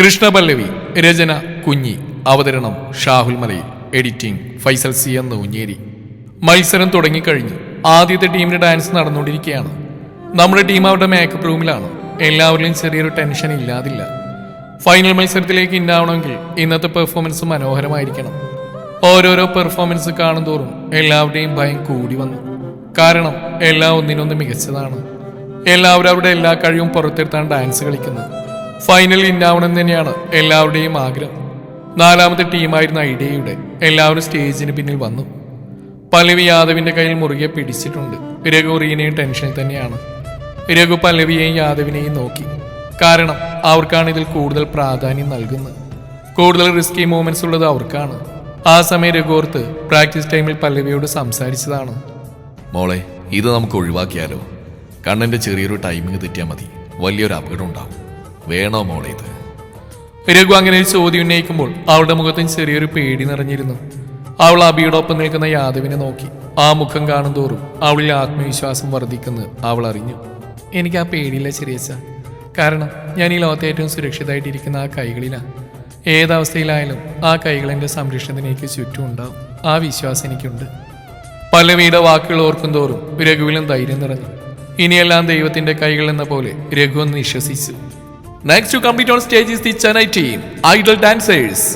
കൃഷ്ണപല്ലവി രചന കുഞ്ഞി അവതരണം ഷാഹുൽ മലയിൽ എഡിറ്റിംഗ് ഫൈസൽ സി എന്ന് ഉഞ്ഞേരി. മത്സരം തുടങ്ങിക്കഴിഞ്ഞു ആദ്യത്തെ ടീമിന്റെ ഡാൻസ് നടന്നുകൊണ്ടിരിക്കുകയാണ്. നമ്മുടെ ടീം അവരുടെ മേക്കപ്പ് റൂമിലാണ് എല്ലാവരിലും ചെറിയൊരു ടെൻഷൻ ഇല്ലാതില്ല. ഫൈനൽ മത്സരത്തിലേക്ക് ഇന്നാവണമെങ്കിൽ ഇന്നത്തെ പെർഫോമൻസ് മനോഹരമായിരിക്കണം. ഓരോരോ പെർഫോമൻസ് കാണുന്തോറും എല്ലാവരുടെയും ഭയം കൂടി വന്നു. കാരണം എല്ലാം ഒന്നിനൊന്ന് മികച്ചതാണ്. എല്ലാവരും അവരുടെ എല്ലാ കഴിവും പുറത്തെടുത്താണ് ഡാൻസ് കളിക്കുന്നത്. ഫൈനലിൽ ഇന്നാവണം തന്നെയാണ് എല്ലാവരുടെയും ആഗ്രഹം. നാലാമത്തെ ടീമായിരുന്ന ഐഡിയയുടെ എല്ലാവരും സ്റ്റേജിന് പിന്നിൽ വന്നു. പല്ലവി യാദവിന്റെ കയ്യിൽ മുറുകെ പിടിച്ചിട്ടുണ്ട്. രഘു റീനയും ടെൻഷനിൽ തന്നെയാണ്. രഘു പല്ലവിയെയും യാദവിനെയും നോക്കി. കാരണം അവർക്കാണ് ഇതിൽ കൂടുതൽ പ്രാധാന്യം നൽകുന്നത്. കൂടുതൽ റിസ്കി മൂവ്മെന്റ്സ് ഉള്ളത് അവർക്കാണ്. ആ സമയം രഘുവർത്ത് പ്രാക്ടീസ് ടൈമിൽ പല്ലവിയോട് സംസാരിച്ചതാണ്. മോളെ ഇത് നമുക്ക് ഒഴിവാക്കിയാലോ? കണ്ണന്റെ ചെറിയൊരു ടൈമിംഗ് തെറ്റിയാൽ മതി. വലിയൊരു അപകടം ഉണ്ടാവും. വേണോ മോളെ ഇത്? രഘു അങ്ങനെ ഒരു ചോദ്യം ഉന്നയിക്കുമ്പോൾ അവളുടെ മുഖത്തും ചെറിയൊരു പേടി നിറഞ്ഞിരുന്നു. അവൾ അബിയോടൊപ്പം നിൽക്കുന്ന യാദവിനെ നോക്കി. ആ മുഖം കാണും തോറും അവളിൽ ആത്മവിശ്വാസം വർദ്ധിക്കുന്നത് അവൾ അറിഞ്ഞു. എനിക്ക് ആ പേടിയില്ല ചെറിയച്ച കാരണം ഞാൻ ഈ ലോകത്തെ ഏറ്റവും സുരക്ഷിതമായിട്ടിരിക്കുന്ന ആ കൈകളിലാണ് ഏതവസ്ഥയിലായാലും ആ കൈകൾ എന്റെ സംരക്ഷണത്തിന് എനിക്ക് ചുറ്റും ഉണ്ടാവും. ആ വിശ്വാസം എനിക്കുണ്ട്. പല്ലവിയുടെ വാക്കുകൾ ഓർക്കും തോറും രഘുവിലും ധൈര്യം നിറഞ്ഞു. ഇനിയെല്ലാം ദൈവത്തിന്റെ കൈകൾ എന്ന പോലെ രഘു വിശ്വസിച്ചു. Next to complete on stage is the Chennai team idol dancers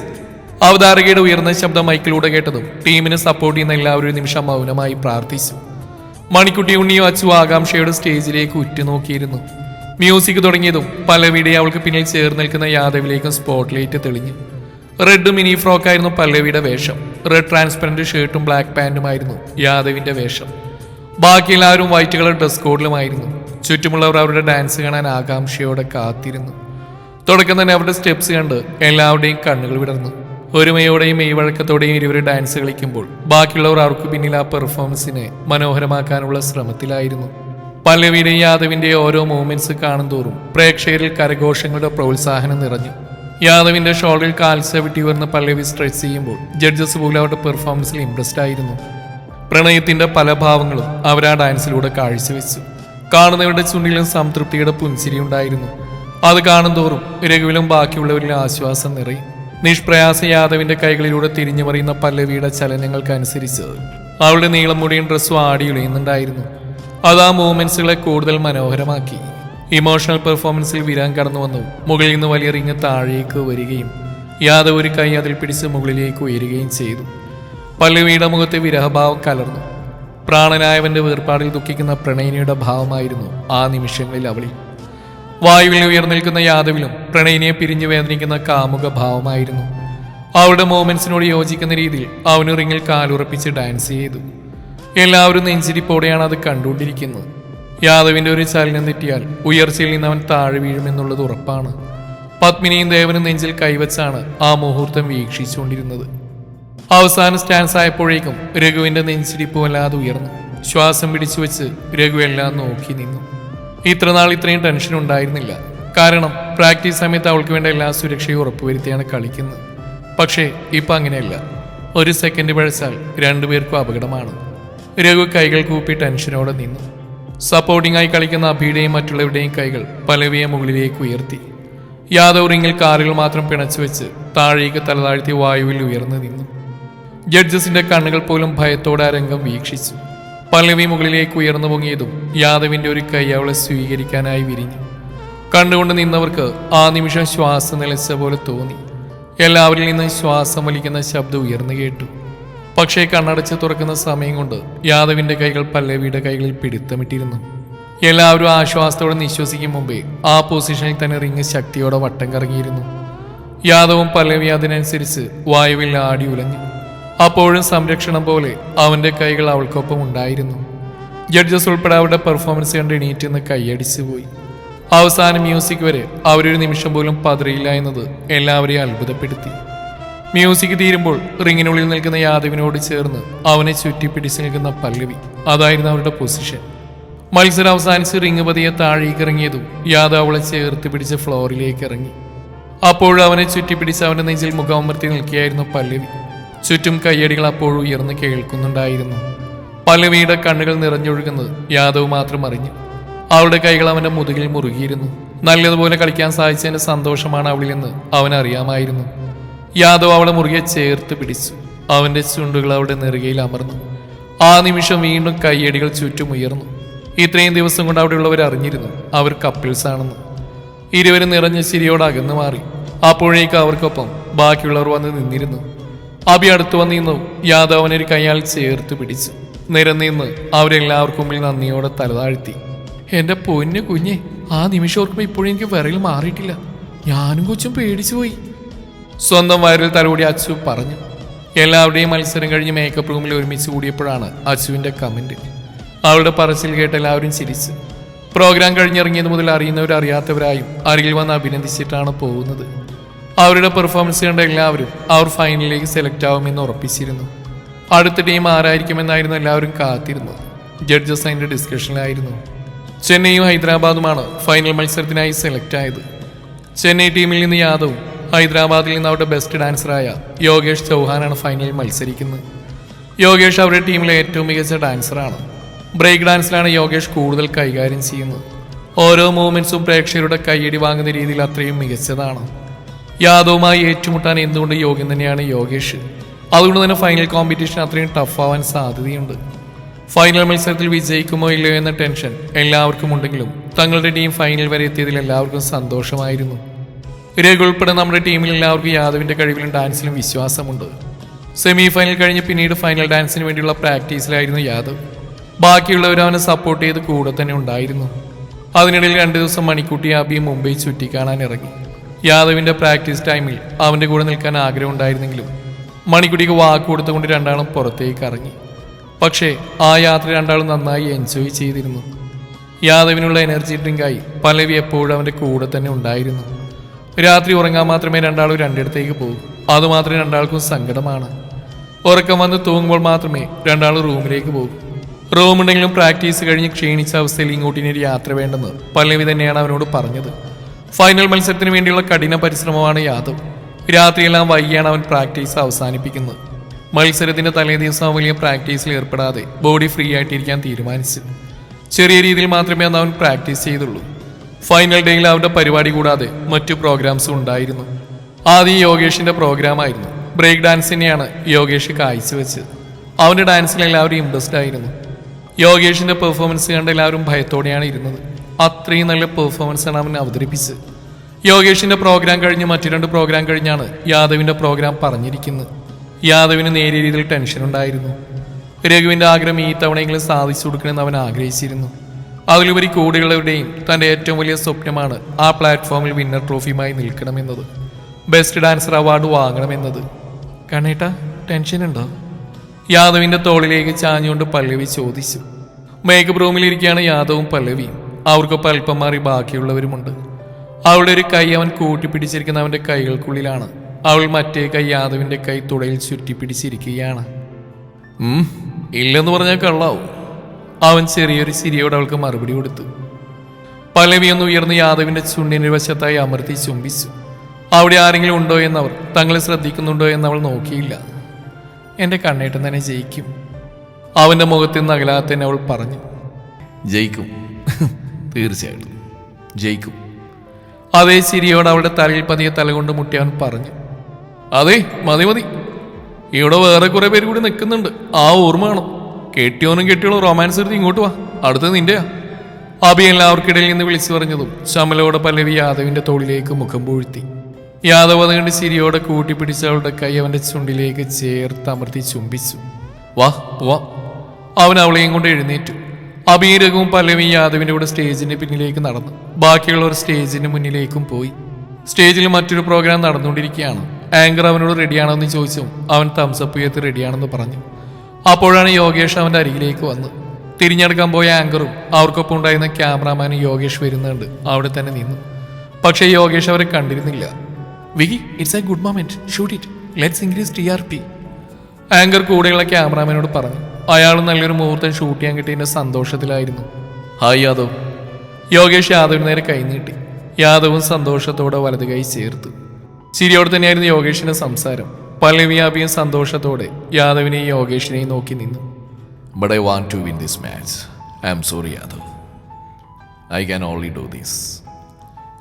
അവതാരകയുടെ ഉയർന്ന ശബ്ദം മൈക്കിലൂടെ കേട്ടതും ടീമിനെ സപ്പോർട്ട് ചെയ്യുന്ന എല്ലാവരും ഒരു നിമിഷം മൗനമായി പ്രാർത്ഥിച്ചു. മണിക്കുട്ടി ഉണ്ണിയും അച്ചു ആകാംക്ഷയുടെ സ്റ്റേജിലേക്ക് ഉറ്റുനോക്കിയിരുന്നു. മ്യൂസിക് തുടങ്ങിയതും പല്ലവിയുടെ അവൾക്ക് പിന്നിൽ ചേർന്ന് നിൽക്കുന്ന യാദവിലേക്കും സ്പോട്ട് ലൈറ്റ് തെളിഞ്ഞു റെഡ് മിനി ഫ്രോക്കായിരുന്നു പല്ലവിയുടെ വേഷം. റെഡ് ട്രാൻസ്പെറന്റ് ഷർട്ടും ബ്ലാക്ക് പാന്റുമായിരുന്നു യാദവിന്റെ വേഷം. ബാക്കി എല്ലാവരും വൈറ്റ് കളർ ഡ്രസ് കോഡിലുമായിരുന്നു ചുറ്റുമുള്ളവർ അവരുടെ ഡാൻസ് കാണാൻ ആകാംക്ഷയോടെ കാത്തിരുന്നു. തുടക്കം തന്നെ അവരുടെ സ്റ്റെപ്സ് കണ്ട് എല്ലാവരുടെയും കണ്ണുകൾ വിടർന്നു. ഒരുമയോടെയും ഈ വഴക്കത്തോടെയും ഇരുവരും ഡാൻസ് കളിക്കുമ്പോൾ ബാക്കിയുള്ളവർ അവർക്ക് പിന്നിൽ ആ പെർഫോമൻസിനെ മനോഹരമാക്കാനുള്ള ശ്രമത്തിലായിരുന്നു. പല്ലവിയുടെയും യാദവിന്റെ ഓരോ മൂവ്മെന്റ്സ് കാണും തോറും പ്രേക്ഷകരിൽ കരഘോഷങ്ങളുടെ പ്രോത്സാഹനം നിറഞ്ഞു. യാദവിന്റെ ഷോൾഡറിൽ കാൽസവിട്ടി വരുന്ന പല്ലവി സ്ട്രെച്ച് ചെയ്യുമ്പോൾ ജഡ്ജസ് പോലും അവരുടെ പെർഫോമൻസിൽ ഇംപ്രസ്ഡ് ആയിരുന്നു പ്രണയത്തിന്റെ പല ഭാവങ്ങളും അവർ ആ ഡാൻസിലൂടെ കാഴ്ചവെച്ചു. കാണുന്നവരുടെ ചുണ്ടിലും സംതൃപ്തിയുടെ പുഞ്ചിരി ഉണ്ടായിരുന്നു. അത് കാണുന്തോറും രഘുവിലും ബാക്കിയുള്ളവരിലും ആശ്വാസം നിറയും നിഷ്പ്രയാസ യാദവിന്റെ കൈകളിലൂടെ തിരിഞ്ഞു മറിയുന്ന പല്ലവിയുടെ ചലനങ്ങൾക്കനുസരിച്ച് അവളുടെ നീളം മുടിയും ഡ്രസ്സും ആടിയുലയുന്നുണ്ടായിരുന്നു അത് ആ മൂവ്മെന്റ്സുകളെ കൂടുതൽ മനോഹരമാക്കി. ഇമോഷണൽ പെർഫോമൻസിൽ വിരാൻ കടന്നു വന്നു. മുകളിൽ നിന്ന് വലിയ റിങ് താഴേക്ക് വരികയും യാദവ് ഒരു കൈ അതിൽ പിടിച്ച് മുകളിലേക്ക് ഉയരുകയും ചെയ്തു. പല്ലവിയുടെ മുഖത്തെ വിരഹഭാവം കലർന്നു. പ്രാണനായവന്റെ വേർപാടിൽ ദുഃഖിക്കുന്ന പ്രണയിനിയുടെ ഭാവമായിരുന്നു ആ നിമിഷങ്ങളിൽ അവളിൽ. വായുവിൽ ഉയർന്നിൽക്കുന്ന യാദവിലും പ്രണയിനിയെ പിരിഞ്ഞു വേദനിക്കുന്ന കാമുക ഭാവമായിരുന്നു. അവളുടെ മോമെന്റ്സിനോട് യോജിക്കുന്ന രീതിയിൽ അവന് റിങ്ങിൽ കാലുറപ്പിച്ച് ഡാൻസ് ചെയ്തു. എല്ലാവരും നെഞ്ചിരിപ്പോടെയാണ് അത് കണ്ടുകൊണ്ടിരിക്കുന്നത്. യാദവിന്റെ ഒരു ചലനം തെറ്റിയാൽ ഉയർച്ചയിൽ നിന്ന് അവൻ താഴെ വീഴുമെന്നുള്ളത് ഉറപ്പാണ്. പത്മിനിയും ദേവനും നെഞ്ചിൽ കൈവച്ചാണ് ആ മുഹൂർത്തം വീക്ഷിച്ചുകൊണ്ടിരുന്നത്. അവസാന സ്റ്റാൻസ് ആയപ്പോഴേക്കും രഘുവിന്റെ നെഞ്ചിരിപ്പ് വല്ലാതെ ഉയർന്നു. ശ്വാസം പിടിച്ചു വെച്ച് രഘു എല്ലാം നോക്കി നിന്നു. ഇത്ര നാൾ ഇത്രയും ടെൻഷൻ ഉണ്ടായിരുന്നില്ല. കാരണം പ്രാക്ടീസ് സമയത്ത് അവൾക്ക് വേണ്ട എല്ലാ സുരക്ഷയും ഉറപ്പുവരുത്തിയാണ് കളിക്കുന്നത്. പക്ഷേ ഇപ്പം അങ്ങനെയല്ല. ഒരു സെക്കൻഡ് പഴച്ചാൽ രണ്ടുപേർക്കും അപകടമാണ്. രഘു കൈകൾ കൂപ്പി ടെൻഷനോടെ നിന്നു. സപ്പോർട്ടിംഗ് ആയി കളിക്കുന്ന അഭിയുടെയും മറ്റുള്ളവരുടെയും കൈകൾ പലവിയെ മുകളിലേക്ക് ഉയർത്തി. യാദവ് റിങ്ങിൽ കാറുകൾ മാത്രം പിണച്ചു വെച്ച് താഴേക്ക് തലതാഴ്ത്തി വായുവിൽ ഉയർന്നു നിന്നു. ജഡ്ജസിന്റെ കണ്ണുകൾ പോലും ഭയത്തോടെ ആ രംഗം വീക്ഷിച്ചു. പല്ലവി മുകളിലേക്ക് ഉയർന്നു പൊങ്ങിയതും യാദവിന്റെ ഒരു കൈ അവളെ സ്വീകരിക്കാനായി വിരിഞ്ഞു. കണ്ടുകൊണ്ട് നിന്നവർക്ക് ആ നിമിഷം ശ്വാസം നിലച്ച പോലെ തോന്നി. എല്ലാവരിൽ നിന്നും ശ്വാസം വലിക്കുന്ന ശബ്ദം ഉയർന്നു കേട്ടു. പക്ഷേ കണ്ണടച്ച് തുറക്കുന്ന സമയം കൊണ്ട് യാദവിന്റെ കൈകൾ പല്ലവിയുടെ കൈകളിൽ പിടുത്തമിട്ടിരുന്നു. എല്ലാവരും ആശ്വാസത്തോടെ നിശ്വസിക്കും മുമ്പേ ആ പൊസിഷനിൽ തന്നെ റിങ് ശക്തിയോടെ വട്ടം കറങ്ങിയിരുന്നു. യാദവും പല്ലവി അതിനനുസരിച്ച് വായുവിൽ ആടി ഉലഞ്ഞു. അപ്പോഴും സംരക്ഷണം പോലെ അവന്റെ കൈകൾ അവൾക്കൊപ്പം ഉണ്ടായിരുന്നു. ജഡ്ജസ് ഉൾപ്പെടെ അവരുടെ പെർഫോമൻസ് കണ്ട് എണീറ്റ് നിന്ന് കൈയടിച്ചു പോയി. അവസാന മ്യൂസിക് വരെ അവരൊരു നിമിഷം പോലും പതറിയില്ല എന്നത് എല്ലാവരെയും അത്ഭുതപ്പെടുത്തി. മ്യൂസിക് തീരുമ്പോൾ റിങ്ങിനുള്ളിൽ നിൽക്കുന്ന യാദവിനോട് ചേർന്ന് അവനെ ചുറ്റിപ്പിടിച്ച് നിൽക്കുന്ന പല്ലവി അതായിരുന്നു അവരുടെ പൊസിഷൻ മത്സരം അവസാനിച്ച് റിങ് പതിയെ താഴേക്ക് ഇറങ്ങിയതും യാദവ് അവളെ ചേർത്ത് പിടിച്ച് ഫ്ലോറിലേക്ക് ഇറങ്ങി. അപ്പോഴും അവനെ ചുറ്റിപ്പിടിച്ച് അവന്റെ നെഞ്ചിൽ മുഖമർത്തി നിൽക്കുകയായിരുന്നു പല്ലവി. ചുറ്റും കയ്യടികൾ അപ്പോഴും ഉയർന്ന് കേൾക്കുന്നുണ്ടായിരുന്നു. പല്ലവിയുടെ കണ്ണുകൾ നിറഞ്ഞൊഴുകുന്നത് യാദവ് മാത്രം അറിഞ്ഞു. അവളുടെ കൈകൾ അവന്റെ മുതുകിൽ മുറുകിയിരുന്നു. നല്ലതുപോലെ കളിക്കാൻ സാധിച്ചതിന്റെ സന്തോഷമാണ് അവളിലെന്ന് അവനറിയാമായിരുന്നു യാദവ് അവളെ മുറുകെ ചേർത്ത് പിടിച്ചു. അവന്റെ ചുണ്ടുകൾ അവളുടെ നെറുകയിൽ അമർന്നു. ആ നിമിഷം വീണ്ടും കയ്യടികൾ ചുറ്റും ഉയർന്നു. ഇത്രയും ദിവസം കൊണ്ട് അവിടെയുള്ളവർ അറിഞ്ഞിരുന്നു അവർ കപ്പിൾസ് ആണെന്ന് ഇരുവരും നിറഞ്ഞ ചിരിയോട് അകന്നു മാറി. അപ്പോഴേക്കും അവർക്കൊപ്പം ബാക്കിയുള്ളവർ വന്ന് നിന്നിരുന്നു. അബി അടുത്തു വന്നിരുന്നു. യാദവ് അവനൊരു കൈയാൽ ചേർത്ത് പിടിച്ചു. നിരന്നിന്ന് അവരെല്ലാവർക്കും മുമ്പിൽ നന്ദിയോടെ തലതാഴ്ത്തി. എന്റെ പൊന്നു കുഞ്ഞെ ആ നിമിഷം ഓർക്കുമ്പോൾ ഇപ്പോഴും എനിക്ക് വിറയിൽ മാറിയിട്ടില്ല. ഞാനും കൊച്ചും പേടിച്ചു പോയി. സ്വന്തം വയറിൽ തലോടി അച്ചു പറഞ്ഞു. എല്ലാവരുടെയും മത്സരം കഴിഞ്ഞ് മേക്കപ്പ് റൂമിൽ ഒരുമിച്ച് കൂടിയപ്പോഴാണ് അച്ചുവിന്റെ കമന്റ് അവളുടെ പറച്ചിൽ കേട്ട് എല്ലാവരും ചിരിച്ചു. പ്രോഗ്രാം കഴിഞ്ഞിറങ്ങിയത് മുതൽ അറിയുന്നവരറിയാത്തവരായും അരികിൽ വന്ന് അഭിനന്ദിച്ചിട്ടാണ് പോകുന്നത്. അവരുടെ പെർഫോമൻസ് കണ്ട എല്ലാവരും അവർ ഫൈനലിലേക്ക് സെലക്ട് ആവുമെന്ന് ഉറപ്പിച്ചിരുന്നു. അടുത്ത ടീം ആരായിരിക്കുമെന്നായിരുന്നു എല്ലാവരും കാത്തിരുന്നത് ജഡ്ജസ് അതിന്റെ ഡിസ്കഷനിലായിരുന്നു ചെന്നൈയും ഹൈദരാബാദുമാണ് ഫൈനൽ മത്സരത്തിനായി സെലക്ട് ആയത്. ചെന്നൈ ടീമിൽ നിന്ന് യാദവും ഹൈദരാബാദിൽ നിന്ന് അവരുടെ ബെസ്റ്റ് ഡാൻസറായ യോഗേഷ് ചൗഹാനാണ് ഫൈനലിൽ മത്സരിക്കുന്നത്. യോഗേഷ് അവരുടെ ടീമിലെ ഏറ്റവും മികച്ച ഡാൻസറാണ് ബ്രേക്ക് ഡാൻസിലാണ് യോഗേഷ് കൂടുതൽ കൈകാര്യം ചെയ്യുന്നത്. ഓരോ മൂവ്മെൻസും പ്രേക്ഷകരുടെ കൈയടി വാങ്ങുന്ന രീതിയിൽ അത്രയും മികച്ചതാണ്. യാദവുമായി ഏറ്റുമുട്ടാൻ എന്തുകൊണ്ട് യോഗ്യം തന്നെയാണ് യോഗേഷ്? അതുകൊണ്ട് തന്നെ ഫൈനൽ കോമ്പറ്റീഷൻ അത്രയും ടഫ് ആവാൻ സാധ്യതയുണ്ട്. ഫൈനൽ മത്സരത്തിൽ വിജയിക്കുമോ ഇല്ലയോ എന്ന ടെൻഷൻ എല്ലാവർക്കും ഉണ്ടെങ്കിലും തങ്ങളുടെ ടീം ഫൈനൽ വരെ എത്തിയതിൽ എല്ലാവർക്കും സന്തോഷമായിരുന്നു. രഘു ഉൾപ്പെടെ നമ്മുടെ ടീമിൽ എല്ലാവർക്കും യാദവിന്റെ കഴിവിലും ഡാൻസിലും വിശ്വാസമുണ്ട്. സെമി ഫൈനൽ കഴിഞ്ഞ് പിന്നീട് ഫൈനൽ ഡാൻസിന് വേണ്ടിയുള്ള പ്രാക്ടീസിലായിരുന്നു യാദവ്. ബാക്കിയുള്ളവർ അവനെ സപ്പോർട്ട് ചെയ്ത് കൂടെ തന്നെ ഉണ്ടായിരുന്നു. അതിനിടയിൽ രണ്ടു ദിവസം മണിക്കുട്ടി അബി മുംബൈ ചുറ്റിക്കാണാൻ ഇറങ്ങി. യാദവിന്റെ പ്രാക്ടീസ് ടൈമിൽ അവന്റെ കൂടെ നിൽക്കാൻ ആഗ്രഹം ഉണ്ടായിരുന്നെങ്കിലും മണിക്കുടിക്ക് വാക്ക് കൊടുത്തുകൊണ്ട് രണ്ടാളും പുറത്തേക്ക് ഇറങ്ങി. പക്ഷേ ആ യാത്ര രണ്ടാളും നന്നായി എൻജോയ് ചെയ്തിരുന്നു. യാദവിനുള്ള എനർജി ഡ്രിങ്കായി പലവി എപ്പോഴും അവന്റെ കൂടെ തന്നെ ഉണ്ടായിരുന്നു. രാത്രി ഉറങ്ങാൻ മാത്രമേ രണ്ടാളും രണ്ടിടത്തേക്ക് പോകൂ. അതുമാത്രമേ രണ്ടാൾക്കും സങ്കടമാണ്. ഉറക്കം വന്ന് തൂങ്ങുമ്പോൾ മാത്രമേ രണ്ടാളും റൂമിലേക്ക് പോകൂ. റൂമുണ്ടെങ്കിലും പ്രാക്ടീസ് കഴിഞ്ഞ് ക്ഷീണിച്ച അവസ്ഥയിൽ ഇങ്ങോട്ടിനൊരു യാത്ര വേണ്ടെന്ന് പല്ലവി തന്നെയാണ് അവനോട് പറഞ്ഞത്. ഫൈനൽ മത്സരത്തിന് വേണ്ടിയുള്ള കഠിന പരിശ്രമമാണ് യാദവ്. രാത്രിയെല്ലാം വൈകിയാണ് അവൻ പ്രാക്ടീസ് അവസാനിപ്പിക്കുന്നത്. മത്സരത്തിന്റെ തലേദിവസം വലിയ പ്രാക്ടീസിൽ ഏർപ്പെടാതെ ബോഡി ഫ്രീ ആയിട്ടിരിക്കാൻ തീരുമാനിച്ചു. ചെറിയ രീതിയിൽ മാത്രമേ അന്ന് അവൻ പ്രാക്ടീസ് ചെയ്തുള്ളൂ. ഫൈനൽ ഡേയിൽ അവരുടെ പരിപാടി കൂടാതെ മറ്റു പ്രോഗ്രാംസും ഉണ്ടായിരുന്നു. ആദ്യം യോഗേഷിന്റെ പ്രോഗ്രാം ആയിരുന്നു. ബ്രേക്ക് ഡാൻസിനെയാണ് യോഗേഷ് യോഗേഷ് കാഴ്ചവെച്ചത്. അവന്റെ ഡാൻസിൽ എല്ലാവരും ഇൻട്രസ്റ്റ് ആയിരുന്നു. യോഗേഷിന്റെ പെർഫോമൻസ് കണ്ട് എല്ലാവരും ഭയത്തോടെയാണ് ഇരുന്നത്. അത്രയും നല്ല പെർഫോമൻസ് ആണ് അവൻ അവതരിപ്പിച്ചത്. യോഗേഷിന്റെ പ്രോഗ്രാം കഴിഞ്ഞ് മറ്റു രണ്ട് പ്രോഗ്രാം കഴിഞ്ഞാണ് യാദവിന്റെ പ്രോഗ്രാം പറഞ്ഞിരിക്കുന്നത്. യാദവിന് നേരിയ രീതിയിൽ ടെൻഷൻ ഉണ്ടായിരുന്നു. രഘുവിന്റെ ആഗ്രഹം ഈ തവണയെങ്കിലും സാധിച്ചു കൊടുക്കണമെന്ന് അവൻ ആഗ്രഹിച്ചിരുന്നു. അതിലുപരി കൂടെയുള്ളവരുടെയും തന്റെ ഏറ്റവും വലിയ സ്വപ്നമാണ് ആ പ്ലാറ്റ്ഫോമിൽ വിന്നർ ട്രോഫിയുമായി നിൽക്കണമെന്നത്. ബെസ്റ്റ് ഡാൻസർ അവാർഡ് വാങ്ങണമെന്നത്. കണ്ണേട്ട ടെൻഷൻ ഉണ്ടോ? യാദവിന്റെ തോളിലേക്ക് ചാഞ്ഞുകൊണ്ട് പല്ലവി ചോദിച്ചു. മേക്കപ്പ് റൂമിലിരിക്കുകയാണ് യാദവും പല്ലവിയും. അവർക്കൊപ്പം അല്പം മാറി ബാക്കിയുള്ളവരുമുണ്ട്. അവളുടെ ഒരു കൈ അവൻ കൂട്ടിപ്പിടിച്ചിരിക്കുന്ന അവന്റെ കൈകൾക്കുള്ളിലാണ്. അവൾ മറ്റേ കൈ യാദവിന്റെ കൈ തുടയിൽ ചുറ്റിപ്പിടിച്ചിരിക്കുകയാണ്. ഇല്ലെന്ന് പറഞ്ഞാൽ കള്ളാവും. അവൻ ചെറിയൊരു ചിരിയോട് അവൾക്ക് മറുപടി കൊടുത്തു. പലവിയൊന്ന് ഉയർന്ന് യാദവിന്റെ ചുണ്ടിന് വശത്തായി അമർത്തി ചുംബിച്ചു. അവിടെ ആരെങ്കിലും ഉണ്ടോ എന്നവർ തങ്ങളെ ശ്രദ്ധിക്കുന്നുണ്ടോ എന്നവൾ നോക്കിയില്ല. എന്റെ കണ്ണേട്ടൻ തന്നെ ജയിക്കും. അവന്റെ മുഖത്തിൽ നിന്ന് അകലാത്തന്നെ അവൾ പറഞ്ഞു. ജയിക്കും. തീർച്ചയായിട്ടും ജയിക്കും. അതേ ചിരിയോട് അവളുടെ തലയിൽ പതിയെ തലകൊണ്ട് മുട്ടി അവൻ പറഞ്ഞു അതെ മതി മതി. ഇവിടെ വേറെ കുറെ പേര് കൂടി നിൽക്കുന്നുണ്ട്. ആ ഓർമ്മ വേണം കെട്ടിയോനും കെട്ടിയോളും റൊമാൻസ് എടുത്ത് ഇങ്ങോട്ട് വാ. അടുത്തത് നിന്റെയാ. അബി എല്ലാവർക്കിടയിൽ നിന്ന് വിളിച്ചു പറഞ്ഞതും ശമലോടെ പല്ലവി യാദവിന്റെ തോളിലേക്ക് മുഖം പൂഴ്ത്തി. യാദവ് അത് കണ്ട് ചിരിയോടെ കൂട്ടിപ്പിടിച്ച് അവളുടെ കൈ അവന്റെ ചുണ്ടിലേക്ക് ചേർത്ത് അമർത്തി ചുംബിച്ചു. വാ വാ. അവൻ അവളെയും കൊണ്ട് എഴുന്നേറ്റു. അബീരകവും പല്ലവി യാദവിന്റെ കൂടെ സ്റ്റേജിന്റെ പിന്നിലേക്ക് നടന്നു. ബാക്കിയുള്ളവർ സ്റ്റേജിന് മുന്നിലേക്കും പോയി. സ്റ്റേജിൽ മറ്റൊരു പ്രോഗ്രാം നടന്നുകൊണ്ടിരിക്കുകയാണ്. ആങ്കർ അവനോട് റെഡിയാണോ എന്ന് ചോദിച്ചു അവൻ തംസപ്പ് ഉയർത്തി റെഡിയാണെന്ന് പറഞ്ഞു. അപ്പോഴാണ് യോഗേഷ് അവന്റെ അരികിലേക്ക് വന്ന് തിരിഞ്ഞെടുക്കാൻ പോയ ആങ്കറും അവർക്കൊപ്പം ഉണ്ടായിരുന്ന ക്യാമറാമാനും യോഗേഷ് വരുന്നുണ്ട്. അവിടെ തന്നെ നിന്നു. പക്ഷേ യോഗേഷ് അവരെ കണ്ടിരുന്നില്ല. Vicky it's a good moment shoot it let's increase T R P anchor കൂടെയുള്ള ക്യാമറാമാനോട് പറഞ്ഞു. അയാൾ നല്ലൊരു മുഹൂർത്തം ഷൂട്ട് ചെയ്യാൻ കിട്ടിയതിന്റെ സന്തോഷത്തിലായിരുന്നു. ഹായ് യാദവ്. യോഗേഷ് യാദവിന് നേരെ കൈനീട്ടി യാദവും സന്തോഷത്തോടെ വലത് കൈ ചേർത്തു. ചിരിയോടെ തന്നെയായിരുന്നു യോഗേഷിന്റെ സംസാരം. പല്ലവിയാപിയും സന്തോഷത്തോടെ യാദവിനെയും യോഗേഷിനെയും നോക്കി നിന്നു. But I want to win this match I am sorry Yadav. I can only do this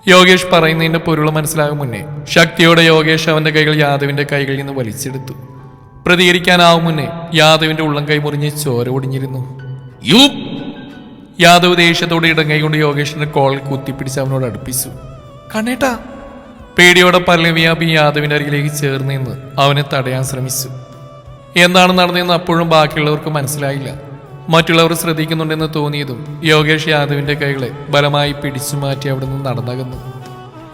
Yogesh പറയുന്നതിന്റെ പൊരുള മനസ്സിലാകും മുന്നേ ശക്തിയോടെ യോഗേഷ് അവന്റെ കൈകൾ യാദവിന്റെ കൈകളിൽ നിന്ന് വലിച്ചെടുത്തു. പ്രതികരിക്കാനാവും മുന്നേ യാദവിന്റെ ഉള്ളം കൈ മുറിഞ്ഞ് ചോര ഒടിഞ്ഞിരുന്നു. യു യാദവ് ദേഷ്യത്തോടെ ഇടങ്ങൈ കൊണ്ട് യോഗേഷിന്റെ കോൾ കുത്തിപ്പിടിച്ച് അവനോട് അടുപ്പിച്ചു. കണ്ണേട്ടാ. പേടിയോടെ പല്ലവിയാബി യാദവിന്റെ അരികിലേക്ക് ചേർന്ന് നിന്ന് അവനെ തടയാൻ ശ്രമിച്ചു. എന്താണ് നടന്നതെന്ന് അപ്പോഴും ബാക്കിയുള്ളവർക്ക് മനസ്സിലായില്ല. മറ്റുള്ളവർ ശ്രദ്ധിക്കുന്നുണ്ടെന്ന് തോന്നിയതും യോഗേഷ് യാദവിന്റെ കൈകളെ ബലമായി പിടിച്ചു മാറ്റി അവിടെ നിന്ന് നടന്നകന്നു.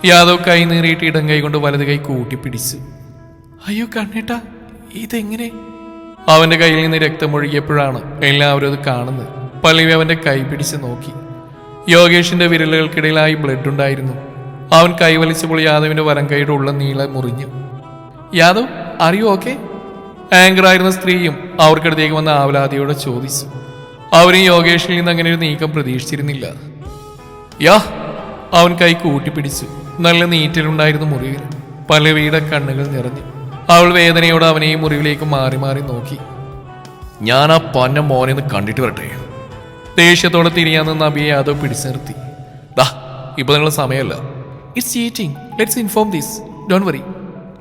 യാദവ് കൈ നീറിയിട്ട് ഇടം കൈ കൊണ്ട് വലത് കൈ കൂട്ടിപ്പിടിച്ചു. അയ്യോ കണ്ണേട്ടാ. ഇതെങ്ങനെ? അവന്റെ കയ്യിൽ നിന്ന് രക്തമൊഴുകിയപ്പോഴാണ് എല്ലാവരും അത് കാണുന്നത്. പല്ലവി അവന്റെ കൈ പിടിച്ച് നോക്കി. യോഗേഷിന്റെ വിരലുകൾക്കിടയിലായി ബ്ലഡ് ഉണ്ടായിരുന്നു. അവൻ കൈവലിച്ചപ്പോൾ യാദവിന്റെ വരം കൈയുടെ ഉള്ള നീളെ മുറിഞ്ഞു. യാദവ് അറിയോ ഓക്കെ ആങ്കറായിരുന്ന സ്ത്രീയും അവർക്കടുത്തേക്ക് വന്ന ആവലാതിയോടെ ചോദിച്ചു. അവരും യോഗേഷിൽ നിന്ന് അങ്ങനെ ഒരു നീക്കം പ്രതീക്ഷിച്ചിരുന്നില്ല. യാ അവൻ കൈ കൂട്ടിപ്പിടിച്ചു. നല്ല നീറ്റലുണ്ടായിരുന്നു മുറിവിൽ. പലവിയുടെ കണ്ണുകൾ നിറഞ്ഞു. അവൾ വേദനയോടെ ഈ മുറിവിലേക്ക് മാറി മാറി നോക്കി. ഞാൻ ആ പന്ന മോനെന്ന് കണ്ടിട്ട് വരട്ടെ. ദേഷ്യത്തോടെ തിരിയാൻ നിന്ന് അബിയെ യാദവ് പിടിച്ചു നിർത്തി ദാ ഇപ്പൊ നിങ്ങളുടെ സമയമല്ല. It's cheating let's inform these don't worry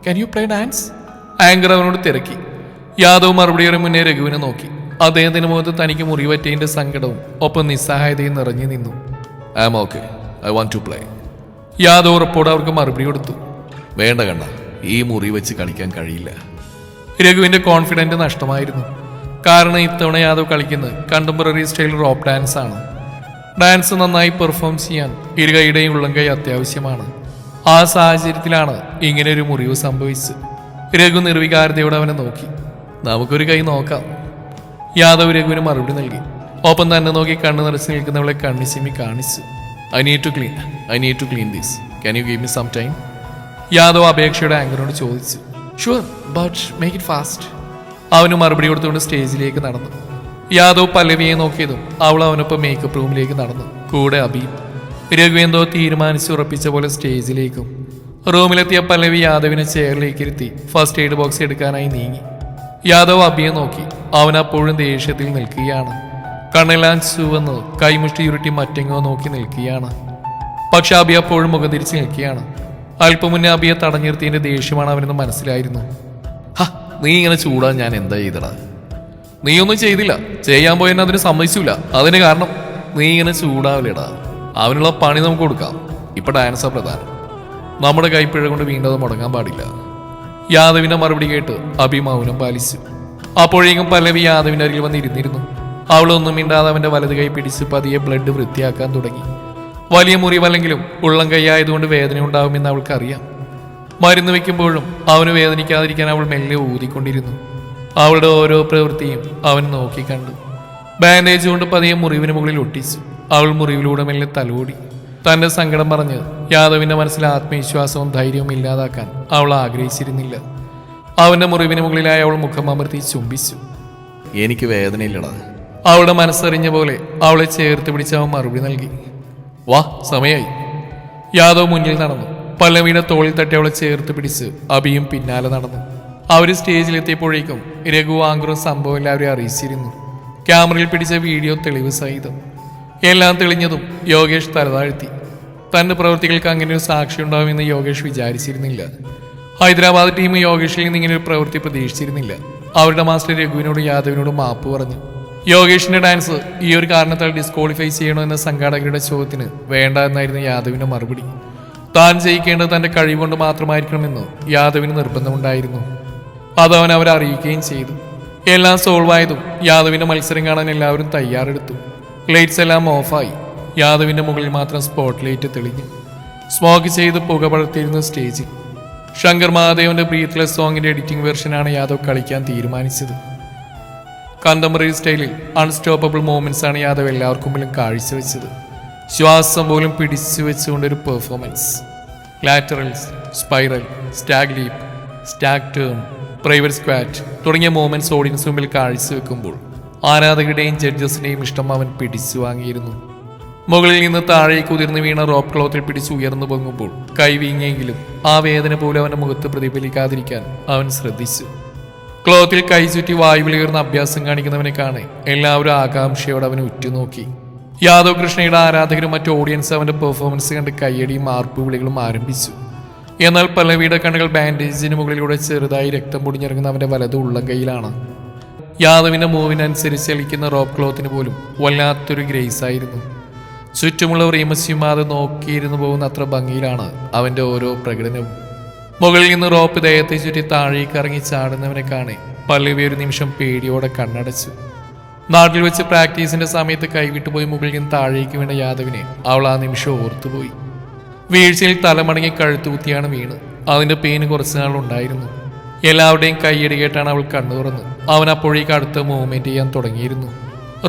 can you play dance anchor അവനോട് തിരക്കി. യാദവ് മറുപടിയോടെ മുന്നേ രഘുവിനെ നോക്കി. അദ്ദേഹത്തിന് മുഖത്ത് തനിക്ക് മുറിവറ്റേന്റെ സങ്കടവും ഒപ്പം നിസ്സഹായതയും നിറഞ്ഞു നിന്നു. I am okay I want to play Yadav report അവർക്ക് മറുപടി കൊടുത്തു. വേണ്ട കണ്ണ. ഈ മുറി വെച്ച് കളിക്കാൻ കഴിയില്ല. രഘുവിന്റെ കോൺഫിഡന്റ് നഷ്ടമായിരുന്നു. കാരണം ഇത്തവണ യാദവ് കളിക്കുന്നത് കണ്ടംപററി സ്റ്റൈൽ റോപ്പ് ഡാൻസ് ആണ്. ഡാൻസ് നന്നായി പെർഫോം ചെയ്യാൻ ഇരുകൈയുടെയും ഉള്ളംകൈ അത്യാവശ്യമാണ്. ആ സാഹചര്യത്തിലാണ് ഇങ്ങനെ ഒരു മുറിവ് സംഭവിച്ചത്. രഘു നിർവികാരതയോടെ അവനെ നോക്കി. നമുക്കൊരു കൈ നോക്കാം. യാദവ് രഘുവിന് മറുപടി നൽകി. ഒപ്പം തന്നെ നോക്കി കണ്ണു നിറച്ച് നിൽക്കുന്നവളെ കണ്ണിസിമി കാണിച്ചു. I need to clean I need to clean this can you give me some time Yadav അപേക്ഷയുടെ ആങ്കറിനോട് ചോദിച്ചു. Sure but make it fast അവന് മറുപടി കൊടുത്തുകൊണ്ട് സ്റ്റേജിലേക്ക് നടന്നു. യാദവ് പല്ലവിയെ നോക്കിയതും അവൾ അവനൊപ്പം മേക്കപ്പ് റൂമിലേക്ക് നടന്നു. കൂടെ അബീം. രഘുവേന്ദോ എന്തോ തീരുമാനിച്ച് ഉറപ്പിച്ച പോലെ സ്റ്റേജിലേക്കും. റൂമിലെത്തിയ പല്ലവി യാദവിനെ ചെയറിലേക്ക് ഇരുത്തി ഫസ്റ്റ് എയ്ഡ് ബോക്സ് എടുക്കാനായി നീങ്ങി. യാദവ് അബിയെ നോക്കി. അവൻ അപ്പോഴും ദേഷ്യത്തിൽ നിൽക്കുകയാണ്. കണ്ണെല്ലാം ചുവന്ന് കൈമുഷ്ടി ഉരുട്ടി മറ്റെങ്ങോ നോക്കി നിൽക്കുകയാണ്. പക്ഷെ അബി അപ്പോഴും മുഖം തിരിച്ച് നിൽക്കുകയാണ്. അല്പം അബിയെ തടഞ്ഞു നിർത്തിയതിന്റെ ദേഷ്യമാണ് അവനെന്ന് മനസ്സിലായിരുന്നു. ഹ നീ ഇങ്ങനെ ചൂടാൻ ഞാൻ എന്താ ചെയ്തടാ? നീ ഒന്നും ചെയ്തില്ല. ചെയ്യാൻ പോയെന്നെ അതിന് സമ്മതിച്ചില്ല. അതിന് കാരണം നീ ഇങ്ങനെ ചൂടാവില്ലടാ. അവനുള്ള പണി നമുക്ക് കൊടുക്കാം. ഇപ്പൊ ഡാൻസാ പ്രധാനം. നമ്മുടെ കൈപ്പിഴ കൊണ്ട് വീണ്ടും മുടങ്ങാൻ പാടില്ല. യാദവിന്റെ മറുപടി കേട്ട് അബി മൗനം പാലിച്ചു. അപ്പോഴേക്കും പല്ലവി യാദവിന്റെ അരികിൽ വന്നിരുന്നിരുന്നു അവളൊന്നും മിണ്ടാതെ അവന്റെ വലത് കൈ പിടിച്ച് പതിയെ ബ്ലഡ് വൃത്തിയാക്കാൻ തുടങ്ങി. വലിയ മുറിവല്ലെങ്കിലും ഉള്ളം കൈയായതുകൊണ്ട് വേദന ഉണ്ടാവുമെന്ന് അവൾക്കറിയാം. മരുന്ന് വയ്ക്കുമ്പോഴും അവന് വേദനിക്കാതിരിക്കാൻ അവൾ മെല്ലെ ഊതിക്കൊണ്ടിരുന്നു. അവളുടെ ഓരോ പ്രവൃത്തിയും അവൻ നോക്കിക്കണ്ടു ബാൻഡേജ് കൊണ്ട് പതിയെ മുറിവിന് മുകളിൽ ഒട്ടിച്ചു. അവൾ മുറിവിലൂടെ മെല്ലെ തലോടി. തന്റെ സങ്കടം പറഞ്ഞ് യാദവിന്റെ മനസ്സിൽ ആത്മവിശ്വാസവും ധൈര്യവും ഇല്ലാതാക്കാൻ അവൾ ആഗ്രഹിച്ചിരുന്നില്ല. അവന്റെ മുറിവിന് മുകളിലായി അവൾ മുഖം അമർത്തി ചുംബിച്ചു. എനിക്ക് വേദനയില്ലടാ. അവളുടെ മനസ്സറിഞ്ഞ പോലെ അവളെ ചേർത്ത് പിടിച്ച് അവൻ മറുപടി നൽകി. വാ സമയായി. യാദവ് മുന്നിൽ നടന്നു. പല്ലവിയുടെ തോളിൽ തട്ടി അവളെ ചേർത്ത് പിടിച്ച് അബിയും പിന്നാലെ നടന്നു. അവർ സ്റ്റേജിലെത്തിയപ്പോഴേക്കും രഘു ആങ്കുറും സംഭവം എല്ലാവരും അറിയിച്ചിരുന്നു. ക്യാമറയിൽ പിടിച്ച വീഡിയോ തെളിവ് സഹിതം. എല്ലാം തെളിഞ്ഞതും യോഗേഷ് തലതാഴ്ത്തി. തന്റെ പ്രവൃത്തികൾക്ക് അങ്ങനെ ഒരു സാക്ഷി ഉണ്ടാവുമെന്ന് യോഗേഷ് വിചാരിച്ചിരുന്നില്ല. ഹൈദരാബാദ് ടീം യോഗേഷിൽ നിന്ന് ഇങ്ങനെ ഒരു പ്രവൃത്തി പ്രതീക്ഷിച്ചിരുന്നില്ല. അവരുടെ മാസ്റ്റർ രഘുവിനോട് യാദവിനോട് മാപ്പ് പറഞ്ഞു. യോഗേഷിന്റെ ഡാൻസ് ഈ ഒരു കാരണത്താൽ ഡിസ്ക്വാളിഫൈ ചെയ്യണോ എന്ന സംഘാടകരുടെ ചോദ്യത്തിന് വേണ്ട എന്നായിരുന്നു യാദവിന്റെ മറുപടി. താൻ ജയിക്കേണ്ടത് തന്റെ കഴിവുകൊണ്ട് മാത്രമായിരിക്കണമെന്ന് യാദവിന് നിർബന്ധമുണ്ടായിരുന്നു. അതവൻ അവരെ അറിയിക്കുകയും ചെയ്തു. എല്ലാം സോൾവ് ആയതും യാദവിന്റെ മത്സരം കാണാൻ എല്ലാവരും തയ്യാറെടുത്തു. ലൈറ്റ്സ് എല്ലാം ഓഫായി യാദവിന്റെ മുകളിൽ മാത്രം സ്പോട്ട് ലൈറ്റ് തെളിഞ്ഞു. സ്മോക്ക് ചെയ്ത് പുക പടർത്തിയിരുന്ന സ്റ്റേജിൽ ശങ്കർ മഹാദേവന്റെ ബ്രീത്ത്ലെസ് സോങ്ങിന്റെ എഡിറ്റിംഗ് വെർഷനാണ് യാദവ് കളിക്കാൻ തീരുമാനിച്ചത്. കണ്ടംപററി സ്റ്റൈലിൽ അൺസ്റ്റോപ്പബിൾ മൂവ്മെന്റ്സ് ആണ് യാദവ് എല്ലാവർക്കും മുമ്പിലും കാഴ്ചവെച്ചത്. ശ്വാസം പോലും പിടിച്ചു വെച്ചുകൊണ്ടൊരു performance laterals spiral stag leap stag turn private squat തുടങ്ങിയ മൂവ്മെന്റ്സ് ഓഡിയൻസ് മുമ്പിൽ കാഴ്ചവെക്കുമ്പോൾ ആരാധകരുടെയും ജഡ്ജസിന്റെയും ഇഷ്ടം അവൻ പിടിച്ചു വാങ്ങിയിരുന്നു. മുകളിൽ നിന്ന് താഴേക്ക് ഉതിർന്നു വീണ റോപ്പ് ക്ലോത്തിൽ പിടിച്ച് ഉയർന്നു പൊങ്ങുമ്പോൾ കൈ വീങ്ങിയെങ്കിലും ആ വേദന പോലും അവന്റെ മുഖത്ത് പ്രതിഫലിക്കാതിരിക്കാൻ അവൻ ശ്രദ്ധിച്ചു. ക്ലോത്തിൽ കൈചുറ്റി ചുറ്റി വായുവിലുയർന്ന അഭ്യാസം കാണിക്കുന്നവനെ കാണെ. എല്ലാവരും ആകാംക്ഷയോടെ അവനെ ഉറ്റുനോക്കി. യാദവ് കൃഷ്ണയുടെ ആരാധകരും മറ്റു ഓഡിയൻസ് അവന്റെ പെർഫോമൻസ് കണ്ട് കയ്യടിയും മാർപ്പ് വിളികളും ആരംഭിച്ചു. എന്നാൽ പല്ലവിയുടെ കണ്ണുകൾ ബാൻഡേജിന് മുകളിലൂടെ ചെറുതായി രക്തം പൊടിഞ്ഞിറങ്ങുന്ന അവന്റെ വലത് ഉള്ളം കൈയിലാണ് യാദവിന്റെ മൂവിനനുസരിച്ച് ചലിക്കുന്ന റോപ്പ് ക്ലോത്തിന് പോലും വല്ലാത്തൊരു ഗ്രേസ് ആയിരുന്നു. ചുറ്റുമുള്ളവർ ഈമസ്യുമാതെ നോക്കിയിരുന്നു പോകുന്ന അത്ര ഭംഗിയിലാണ് അവന്റെ ഓരോ പ്രകടനവും. മുകളിൽ നിന്ന് റോപ്പ് ദേഹത്തെ ചുറ്റി താഴേക്ക് ഇറങ്ങി ചാടുന്നവനെ കാണെ. പല്ലവി ഒരു നിമിഷം പേടിയോടെ കണ്ണടച്ചു. നാട്ടിൽ വെച്ച് പ്രാക്ടീസിന്റെ സമയത്ത് കൈവിട്ടുപോയി മുകളിൽ നിന്ന് താഴേക്ക് വീണ യാദവിനെ അവൾ ആ നിമിഷം ഓർത്തുപോയി. വീഴ്ചയിൽ തലമടങ്ങി കഴുത്തുകുത്തിയാണ് വീണ്. അതിന്റെ പെയിന് കുറച്ചു നാൾ ഉണ്ടായിരുന്നു. എല്ലാവരുടെയും കൈയടി കേട്ടാണ് അവൾ കണ്ണു തുറന്ന്. അവൻ അപ്പോഴേക്ക് അടുത്ത മൂവ്മെന്റ് ചെയ്യാൻ തുടങ്ങിയിരുന്നു.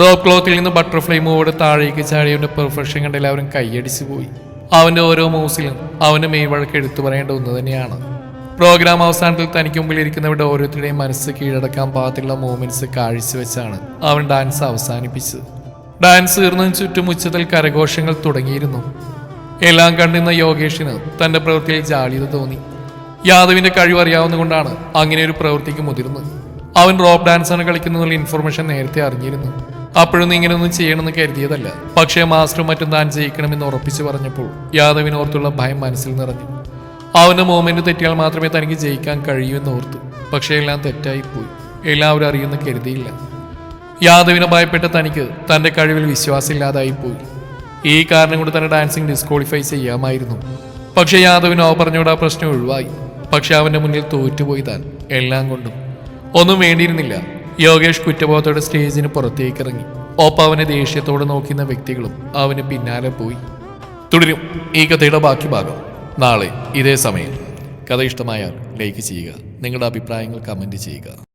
റോപ്പ് ക്ലോത്തിൽ നിന്ന് ബട്ടർഫ്ലൈ മൂവോടെ താഴേക്ക് ചാടിയവന്റെ പെർഫെക്ഷൻ കണ്ട് എല്ലാവരും കൈയടിച്ചു പോയി അവന്റെ ഓരോ മൂസിലും അവന്റെ മെയ് മെയ്വഴക്ക് എടുത്തു പറയേണ്ട ഒന്ന് തന്നെയാണ്. പ്രോഗ്രാം അവസാനത്തിൽ തനിക്ക് മുമ്പിൽ ഇരിക്കുന്നവരുടെ ഓരോരുത്തരുടെയും മനസ്സ് കീഴടക്കാൻ പാകത്തിലുള്ള മൂവ്മെന്റ്സ് കാഴ്ചവെച്ചാണ് അവൻ ഡാൻസ് അവസാനിപ്പിച്ചത്. ഡാൻസ് തീർന്നതിന് ചുറ്റും ഉച്ചത്തിൽ കരഘോഷങ്ങൾ തുടങ്ങിയിരുന്നു. എല്ലാം കണ്ടിരുന്ന യോഗേഷിന് തന്റെ പ്രവൃത്തിയിൽ ജാളിയത് തോന്നി. യാദവിന്റെ കഴിവ് അറിയാവുന്നതുകൊണ്ടാണ് അങ്ങനെ ഒരു പ്രവൃത്തിക്ക് മുതിർന്നത്. അവൻ റോപ്പ് ഡാൻസ് ആണ് കളിക്കുന്നതിനുള്ള ഇൻഫർമേഷൻ നേരത്തെ അറിഞ്ഞിരുന്നു. അപ്പോഴൊന്നും ഇങ്ങനെയൊന്നും ചെയ്യണമെന്ന് കരുതിയതല്ല. പക്ഷേ മാസ്റ്റർ മറ്റും താൻ ജയിക്കണമെന്ന് ഉറപ്പിച്ചു പറഞ്ഞപ്പോൾ യാദവിന് ഓർത്തുള്ള ഭയം മനസ്സിൽ നിറഞ്ഞു. അവന്റെ മൂവ്മെന്റ് തെറ്റിയാൽ മാത്രമേ തനിക്ക് ജയിക്കാൻ കഴിയൂ എന്ന് ഓർത്തു. പക്ഷേ എല്ലാം തെറ്റായി പോയി എല്ലാവരും അറിയുന്ന കരുതിയില്ല. യാദവിനെ ഭയപ്പെട്ട തനിക്ക് തന്റെ കഴിവിൽ വിശ്വാസമില്ലാതായി പോയി. ഈ കാരണം കൊണ്ട് തന്നെ ഡാൻസിങ് ഡിസ്ക്വാളിഫൈ ചെയ്യാമായിരുന്നു. പക്ഷേ യാദവിനോ അവ പറഞ്ഞോട് ആ പ്രശ്നം ഒഴിവായി. പക്ഷെ അവന്റെ മുന്നിൽ തോറ്റുപോയി താൻ എല്ലാം കൊണ്ടും. ഒന്നും വേണ്ടിയിരുന്നില്ല. യോഗേഷ് കുറ്റബോധത്തോടെ സ്റ്റേജിന് പുറത്തേക്ക് ഇറങ്ങി ഒപ്പ അവനെ ദേഷ്യത്തോടെ നോക്കുന്ന വ്യക്തികളും അവന് പിന്നാലെ പോയി. തുടരും ഈ കഥയുടെ ബാക്കി ഭാഗം. നാളെ ഇതേ സമയം. കഥ ഇഷ്ടമായാൽ ലൈക്ക് ചെയ്യുക. നിങ്ങളുടെ അഭിപ്രായങ്ങൾ കമന്റ് ചെയ്യുക.